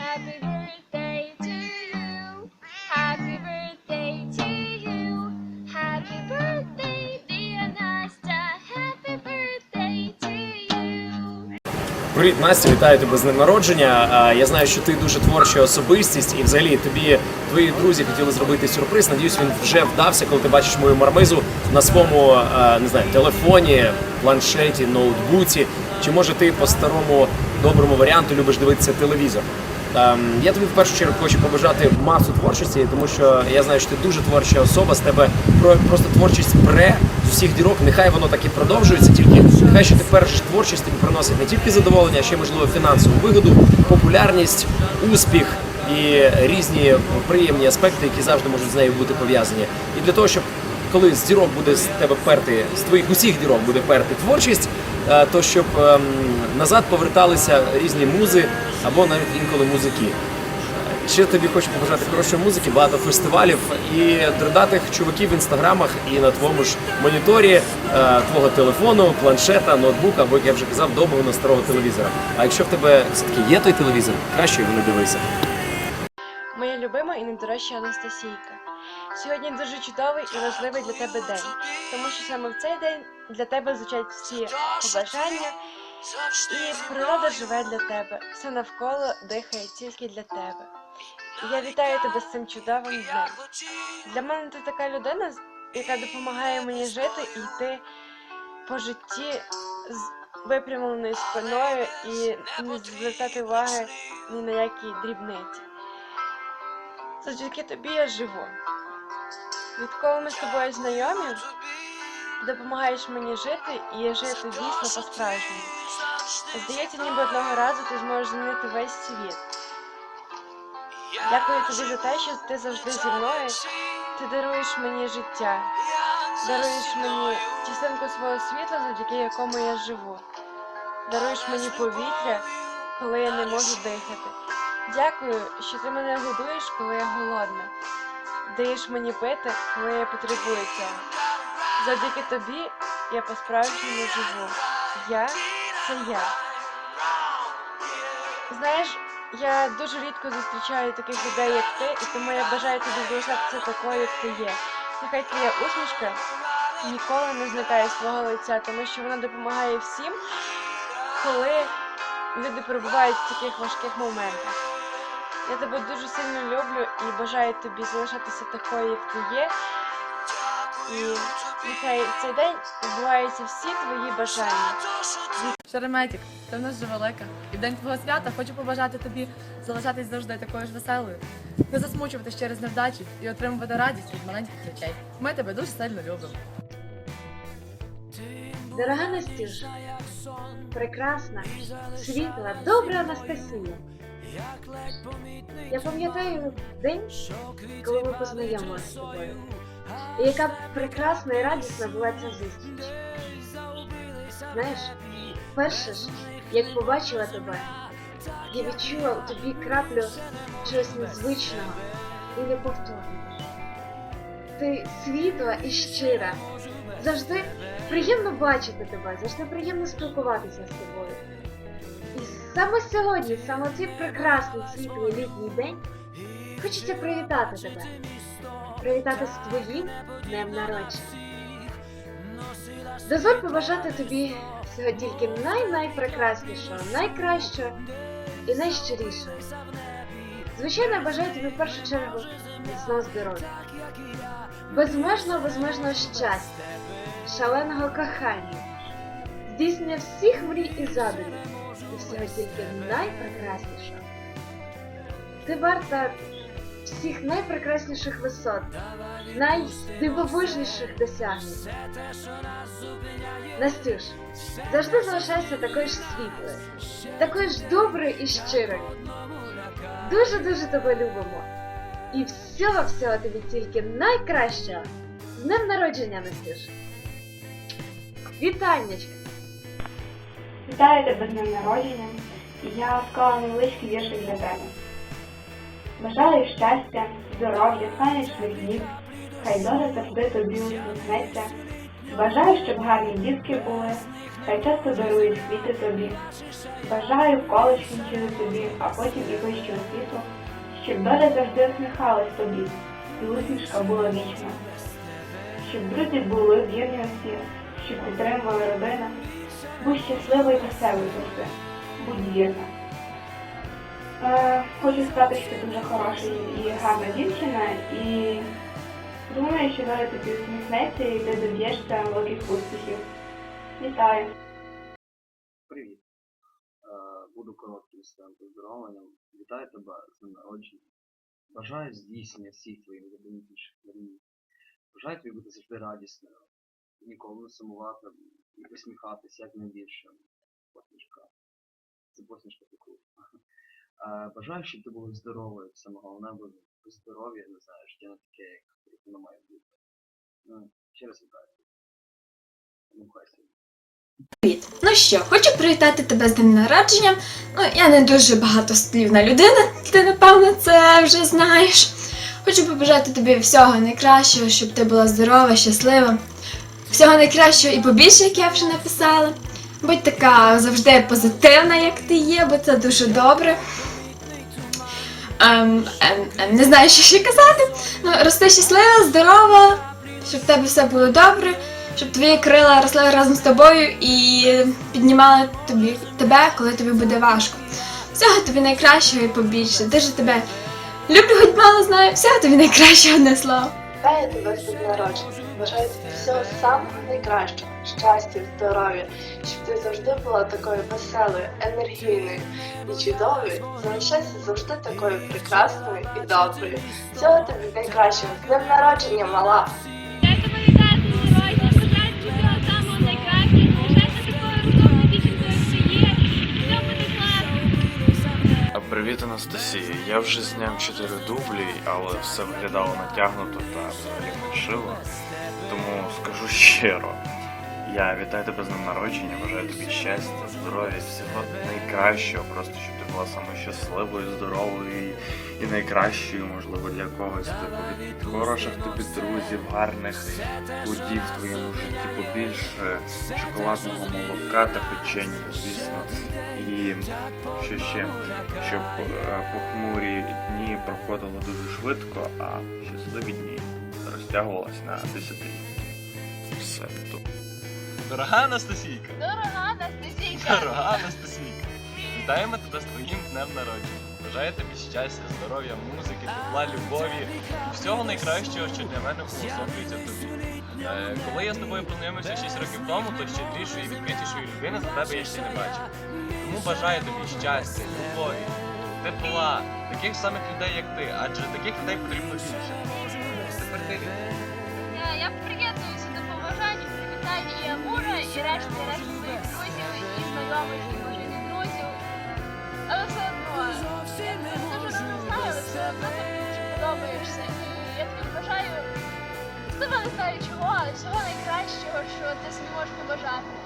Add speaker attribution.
Speaker 1: Happy birthday.
Speaker 2: Привіт, Настя, вітаю тебе з днем народження. Я знаю, що ти дуже творча особистість, і взагалі тобі твої друзі хотіли зробити сюрприз. Надіюсь, він вже вдався, коли ти бачиш мою мармизу на своєму не знаю, телефоні, планшеті, ноутбуці. Чи може ти по старому доброму варіанту любиш дивитися телевізор? Ем, Я тобі в першу чергу хочу побажати масу творчості, тому що я знаю, що ти дуже творча особа. З тебе про- просто творчість пре з усіх дірок. Нехай воно так і продовжується. Тільки нехай що ти першиш творчість тобі приносить не тільки задоволення, а ще можливо фінансову вигоду, популярність, успіх і різні приємні аспекти, які завжди можуть з нею бути пов'язані. І для того, щоб коли з дірок буде з тебе перти, з твоїх усіх дірок буде перти творчість, то щоб ем, назад поверталися різні музи або навіть інколи музики. Ще тобі хочу побажати хорошої музики, багато фестивалів і додатих чуваків в інстаграмах і на твоєму ж моніторі е, твого телефону, планшета, ноутбука, або як я вже казав, довгого старого телевізора. А якщо в тебе все-таки є той телевізор, краще його не дивися.
Speaker 3: Моя любима і найдорожча Анастасійка. Сьогодні дуже чудовий і важливий для тебе день, тому що саме в цей день для тебе звучать всі побажання, і природа живе для тебе. Все навколо дихає тільки для тебе. І я вітаю тебе з цим чудовим днем. Для мене ти така людина, яка допомагає мені жити і йти по житті з випрямленою спиною і не звертати уваги ні на які дрібниці. Завдяки тобі я живу. Відколи ми з тобою знайомі, допомагаєш мені жити і я жити дійсно по-справжньому. Здається, ніби одного разу ти зможеш змінити весь світ. Дякую тобі за те, що ти завжди зі мною. Ти даруєш мені життя, даруєш мені частинку свого світла, завдяки якому я живу. Даруєш мені повітря, коли я не можу дихати. Дякую, що ти мене годуєш, коли я голодна. Даєш мені пити, коли я потребую цього. Завдяки тобі я по-справжньому живу. Я це я. Знаєш, я дуже рідко зустрічаю таких людей, як ти, і тому я бажаю тобі залишатися такою, як ти є. Нехай твоя усмішка ніколи не зникає з твого лиця, тому що вона допомагає всім, коли люди перебувають в таких важких моментах. Я тебе дуже сильно люблю і бажаю тобі залишатися такою, як ти є. І нехай в цей день відбуваються всі твої бажання.
Speaker 4: Шереметік, ти в нас вже велика. І в день твого свята хочу побажати тобі залишатись завжди такою ж веселою, не засмучуватись через невдачі і отримувати радість від маленьких речей. Ми тебе дуже сильно любимо.
Speaker 5: Дорога Настюша, прекрасна, світла, добра Анастасія. Я пам'ятаю день, коли ми познайомилися. І яка прекрасна і радісна була ця зустріч. Знаєш, перше ж, як побачила тебе, я відчула у тобі краплю чогось незвичного і неповторного. Ти світла і щира. Завжди приємно бачити тебе, завжди приємно спілкуватися з тобою. Саме сьогодні, саме цей прекрасний світлий літній день, хочеться привітати тебе. Привітати з твоїм днем народження. Дозволь побажати тобі всього тільки най-найпрекраснішого, найкращого і найщирішого. Звичайно, бажаю тобі в першу чергу міцного здоров'я, безмежного, безмежного щастя, шаленого кохання, здійснення всіх мрій і задумів, всього тільки найпрекраснішого. Ти варта всіх найпрекрасніших висот, найдивовижніших досягнень. Настюш, завжди залишайся такою ж світлою, такою ж доброю і щирою. Дуже-дуже тебе любимо. І всього-всього тобі тільки найкращого. З днем народження, Настюш! Вітаннячка!
Speaker 6: Вітаю тебе з днем народження. і Я склала невеличкий віршик для тебе. Бажаю щастя, здоров'я, сонячних днів, хай доля завжди тобі усміхнеться. Бажаю, щоб гарні дітки були, хай часто дарують квіти тобі. Бажаю в коледж тобі, а потім і вищу освіту, щоб доля завжди усміхалась тобі, і усмішка була вічна. Щоб друзі були вірні усі, щоб підтримували родина. Будь щасливий і веселий завжди. Будь вірна. Е, хочу сказати, що ти дуже хороша і гарна дівчина, і думаю, що доля тобі усміхнеться і ти доб'єшся великих успіхів. Вітаю!
Speaker 7: Привіт. Е, Буду коротким своїм поздоровленням. Вітаю тебе з днем народження. Бажаю здійснення всіх твоїх найбільших мрій. Бажаю тобі бути завжди радісною, ніколи не сумувати і посміхатися як найбільше. Посмішка. Це посмішка таку. Бажаю, щоб ти була здоровою. Саме головне буде здоров'я, не знаю, життя не таке, як воно має бути. Ну, ще раз вітаю. Ну.
Speaker 8: Привіт! Ну що, хочу привітати тебе з днем народження. Ну, я не дуже багатослівна людина, ти напевно це вже знаєш. Хочу побажати тобі всього найкращого, щоб ти була здорова, щаслива. Всього найкращого і побільше, як я вже написала. Будь така завжди позитивна, як ти є, бо це дуже добре. Ем, ем, ем, не знаю, що ще казати. Ну, рости щаслива, здорова, щоб в тебе все було добре щоб твої крила росли разом з тобою і піднімали тобі тебе, коли тобі буде важко. Всього тобі найкращого і побільше. Дуже тебе люблю, хоч мало знаю. Всього тобі найкращого одне слово.
Speaker 3: Вітаю тебе з днем народження. Бажаю тобі всього самого найкращого, щастя, здоров'я, щоб ти завжди була такою веселою, енергійною і чудовою. Залишайся завжди такою прекрасною і доброю. Всього тобі найкращого. З днем народження, мала!
Speaker 1: Все
Speaker 9: Привіт, Анастасія. Я вже зняв 4 дублі, але все виглядало натягнуто та взагалі фальшиво. Тому скажу щиро. Я вітаю тебе з днем народження, бажаю тобі щастя, здоров'я, всього найкращого, просто щоб ти була саме щасливою, здоровою і, найкращою, можливо, для когось. Типу, від хороших тобі друзів, гарних плодів в твоєму житті, побільше шоколадного молока та печення, звісно. І що ще? Щоб е, похмурі дні проходили дуже швидко, а щасливі дні розтягувалися на десятиліття. Все.
Speaker 10: Дорога Анастасійка!
Speaker 1: Дорога Анастасійка!
Speaker 10: Дорога Анастасійка! Вітаємо тебе з твоїм днем народження. Бажаю тобі щастя, здоров'я, музики, тепла, любові і всього найкращого, що для мене уособлюється в тобі. Е, коли я з тобою познайомився 6 років тому, то щедрішої і відкритішої людини за тебе я ще не бачив. Тому бажаю тобі щастя, любові, тепла, таких самих людей, як ти, адже таких людей потрібно більше. Ти
Speaker 1: Е, Я приєднуюся до побажань, привітань і Амура, і решти, решти своїх друзів, і знайомих, і може друзів. Але все одно, я тебе дуже добре знаю, але все одно ти дуже подобаєшся. І я тобі бажаю, сама не знаю чого, але всього найкращого, що ти собі можеш побажати.